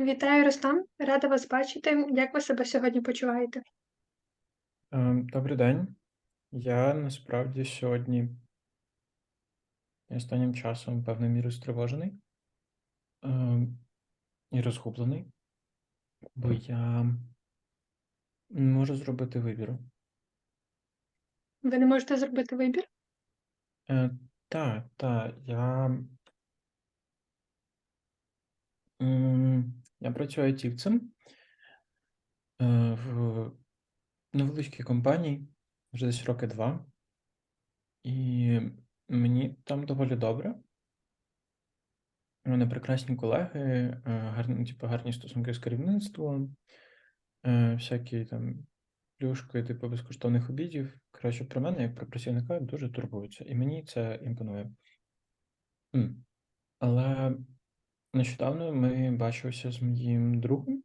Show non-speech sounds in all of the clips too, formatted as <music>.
Вітаю, Рустам. Рада вас бачити. Як ви себе сьогодні почуваєте? Ем, Добрий день. Я насправді сьогодні останнім часом певною мірою стривожений ем, і розгублений, бо я не можу зробити вибір. Ви не можете зробити вибір? Е, та, та, я, я працюю айтівцем е, в невеличкій компанії вже десь роки два, і мені там доволі добре. У мене прекрасні колеги, е, гарні, типу, гарні стосунки з керівництвом, е, всякі там плюшки, типу безкоштовних обідів. Коротше, про мене, як про працівника, дуже турбуються, і мені це імпонує. Але нещодавно ми бачилися з моїм другом,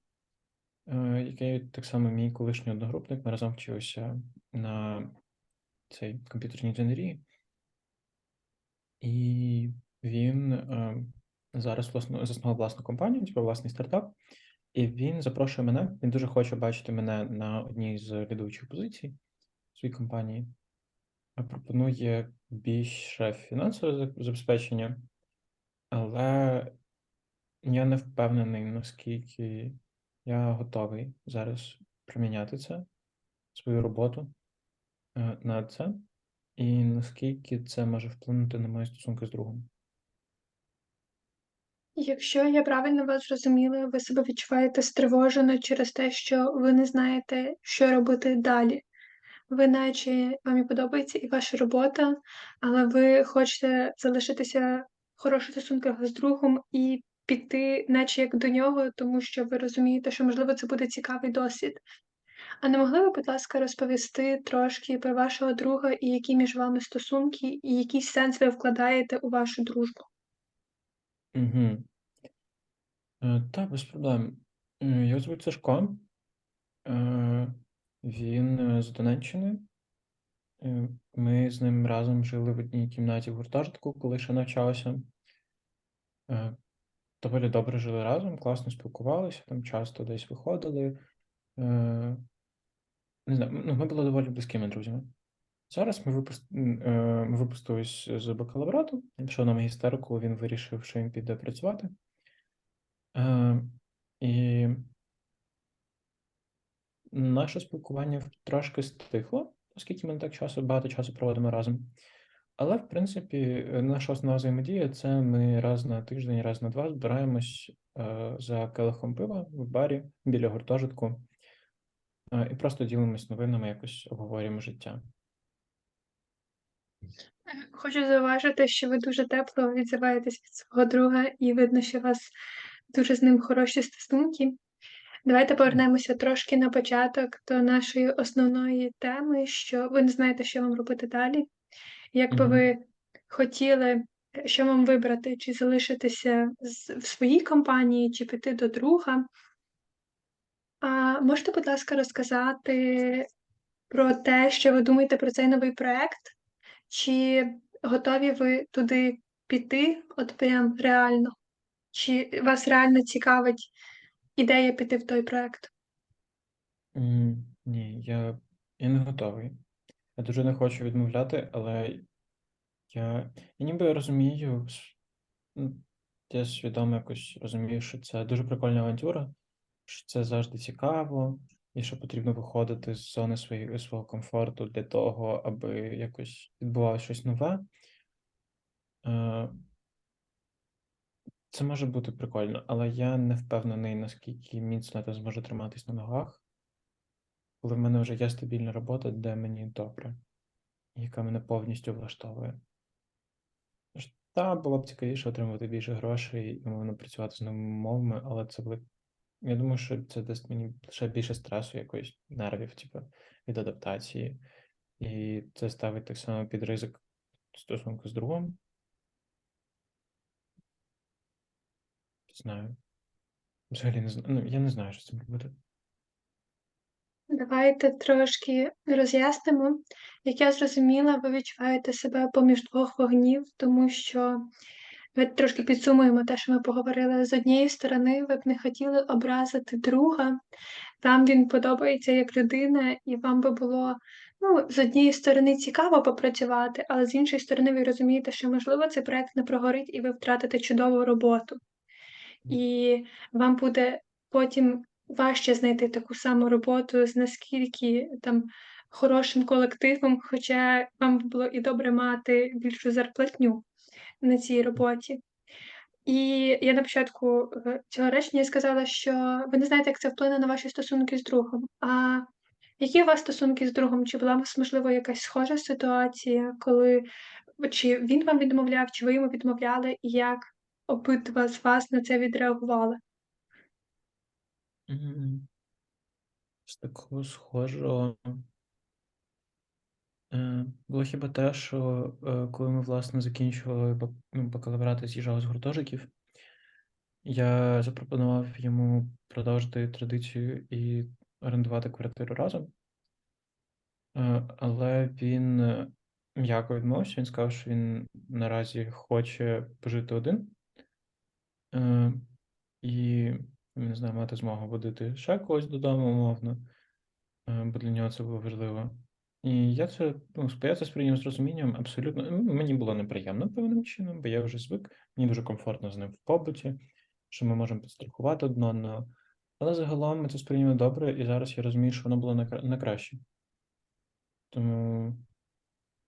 е, який так само мій колишній одногрупник. Ми разом вчилися на цій комп'ютерній інженерії. І він е, зараз власне заснував власну компанію, типу власний стартап. І він запрошує мене. Він дуже хоче бачити мене на одній з лідуючих позицій своїй компанії. Пропонує більше фінансове забезпечення, але я не впевнений, наскільки я готовий зараз приміняти це, свою роботу е, на це, і наскільки це може вплинути на мої стосунки з другом. Якщо я правильно вас зрозуміла, ви себе відчуваєте стривожено через те, що ви не знаєте, що робити далі. Ви наче вам і подобається і ваша робота, але ви хочете залишитися в хороших стосунках з другом і піти, наче як до нього, тому що ви розумієте, що можливо це буде цікавий досвід. А не могли ви, будь ласка, розповісти трошки про вашого друга і які між вами стосунки, і який сенс ви вкладаєте у вашу дружбу? Угу. Так, без проблем. Е, Його звуть Сашко. Е, Він з Донеччини. Ми з ним разом жили в одній кімнаті в гуртожитку, коли ще навчалися. Е, Доволі добре жили разом, класно спілкувалися, там часто десь виходили. Е, Не знаю, ну, ми були доволі близькими друзями. Зараз ми випус... е, випустились з бакалаврату. Він пішов на магістерку, він вирішив, що він піде працювати. Е, І наше спілкування трошки стихло, оскільки ми не так часу, багато часу проводимо разом. Але, в принципі, наша основна взаємодія це ми раз на тиждень, раз на два збираємось е, за келихом пива в барі біля гуртожитку е, і просто ділимось новинами, якось обговорюємо життя. Хочу зауважити, що ви дуже тепло відзиваєтесь від свого друга, і видно, що у вас дуже з ним хороші стосунки. Давайте повернемося трошки на початок до нашої основної теми, що ви не знаєте, що вам робити далі. Як би Мгм. ви хотіли, що вам вибрати, чи залишитися в своїй компанії, чи піти до друга. А можете, будь ласка, розказати про те, що ви думаєте про цей новий проект? Чи готові ви туди піти, от прям реально? Чи вас реально цікавить ідея піти в той проект? Ні, я, я не готовий. Я дуже не хочу відмовляти, але я, я ніби розумію, ну, я свідомо якось розумію, що це дуже прикольна авантюра, що це завжди цікаво, і що потрібно виходити з зони своєї, свого комфорту для того, аби якось відбувалося щось нове. Е, Це може бути прикольно, але я не впевнений, наскільки міцно я зможу триматись на ногах, коли в мене вже є стабільна робота, де мені добре, яка мене повністю влаштовує. Та було б цікавіше отримувати більше грошей і мовно працювати з новими мовами, але це буде. Я думаю, що це дасть мені ще більше стресу, якоїсь нервів, типу, від адаптації. І це ставить так само під ризик стосунку з другом. Знаю. Взагалі не знаю. Ну, я не знаю, що з цим робити. Давайте трошки роз'яснимо. Як я зрозуміла, ви відчуваєте себе поміж двох вогнів, тому що Давайте трошки підсумуємо те, що ми поговорили. З однієї сторони, ви б не хотіли образити друга, вам він подобається як людина, і вам би було, ну, з однієї сторони, цікаво попрацювати, але з іншої сторони, ви розумієте, що, можливо, цей проект не прогорить, і ви втратите чудову роботу. І вам буде потім важче знайти таку саму роботу з наскільки там хорошим колективом, хоча вам було і добре мати більшу зарплатню на цій роботі. І я на початку, е, цього речення сказала, що ви не знаєте, як це вплине на ваші стосунки з другом. А які у вас стосунки з другом? Чи була у вас, можливо, якась схожа ситуація, коли чи він вам відмовляв, чи ви йому відмовляли, і як обидва з вас на це відреагували? З такого схожого е, було хіба те, що е, коли ми, власне, закінчували ну, бакалаврат і з'їжджали з гуртожиків, я запропонував йому продовжити традицію і орендувати квартиру разом. Е, Але він м'яко відмовився. Він сказав, що він наразі хоче пожити один. І не знаю, мати змогу водити ще когось додому, умовно, е, бо для нього це було важливо. І я це, ну, я це сприйняв з розумінням абсолютно. ну, Мені було неприємно певним чином, бо я вже звик, мені дуже комфортно з ним в побуті, що ми можемо підстрахувати одне одного. Але загалом ми це сприйняли добре, і зараз я розумію, що воно було на, на краще. Тому,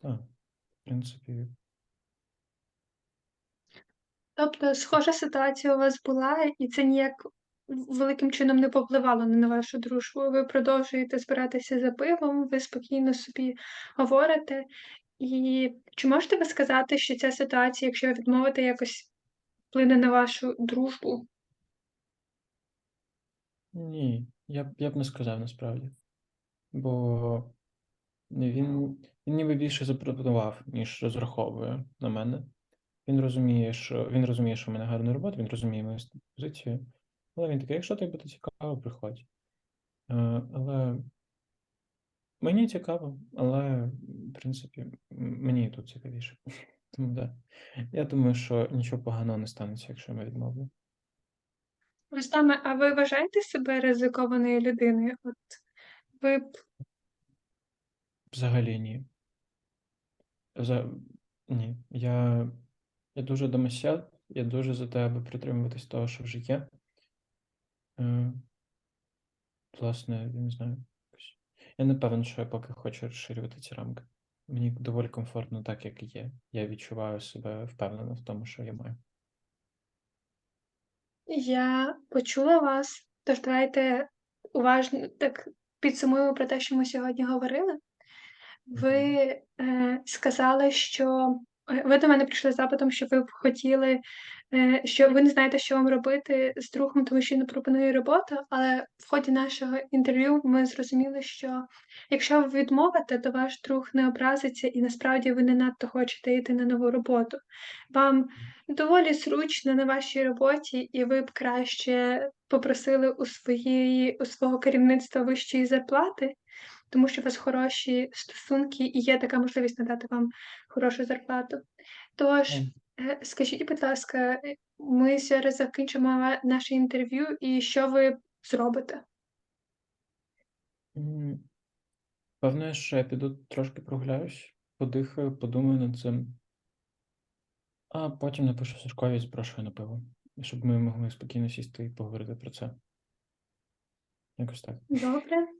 так, в принципі, Тобто схожа ситуація у вас була, і це ніяк великим чином не повпливало на вашу дружбу. Ви продовжуєте збиратися за пивом, ви спокійно собі говорите. І чи можете ви сказати, що ця ситуація, якщо ви відмовите, якось вплине на вашу дружбу? ні, я б я б не сказав насправді. Бо він, він ніби більше запропонував, ніж розраховує на мене. Він розуміє, що він розуміє, що в мене гарна робота, він розуміє мою позицію. Але він такий, якщо тобі буде цікаво, приходь. Е, Але мені цікаво, але, в принципі, мені тут цікавіше. <laughs> Тому да. Я думаю, що нічого поганого не станеться, якщо я відмовлю. Рустаме, а ви вважаєте себе ризикованою людиною? От ви б Взагалі ні. За... Ні. Я, я дуже домосяд, я дуже за те, аби притримуватись того, що вже є. Власне, я не знаю. Я не певен, що я поки хочу розширювати ці рамки. Мені доволі комфортно так, як є. Я відчуваю себе впевнено в тому, що я маю. Я почула вас, тож давайте уважно так підсумуємо про те, що ми сьогодні говорили. Ви е, сказали, що ви до мене прийшли з запитом, що ви б хотіли, е, що ви не знаєте, що вам робити з другом, тому що не пропонує роботу. Але в ході нашого інтерв'ю ми зрозуміли, що якщо ви відмовите, то ваш друг не образиться, і насправді ви не надто хочете йти на нову роботу. Вам доволі зручно на вашій роботі, і ви б краще попросили у своєї у свого керівництва вищої зарплати, тому що у вас хороші стосунки і є така можливість надати вам хорошу зарплату. Тож, Ем, е, скажіть, будь ласка, е, ми зараз закінчимо наше інтерв'ю, і що ви зробите? Певно, що я піду трошки прогуляюсь, подихаю, подумаю над цим, а потім напишу Сашкові і запрошую на пиво, щоб ми могли спокійно сісти і поговорити про це. Якось так. Добре.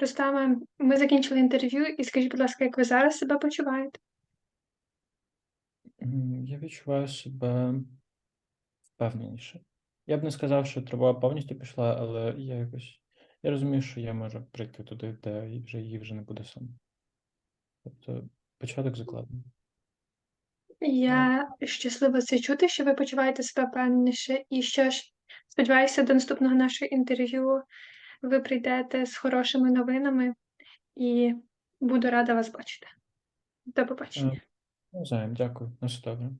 Рустаме, ми закінчили інтерв'ю, і скажіть, будь ласка, як ви зараз себе почуваєте? Я відчуваю себе впевненіше. Я б не сказав, що тривога повністю пішла, але я якось. Я розумію, що я можу прийти туди, де вже її вже не буде сам. Тобто початок закладений. Я щаслива це чути, що ви почуваєте себе впевненіше. І що ж, сподіваюся, до наступного нашого інтерв'ю ви прийдете з хорошими новинами, і буду рада вас бачити. До побачення. Е, Навзаєм, дякую. На все добре.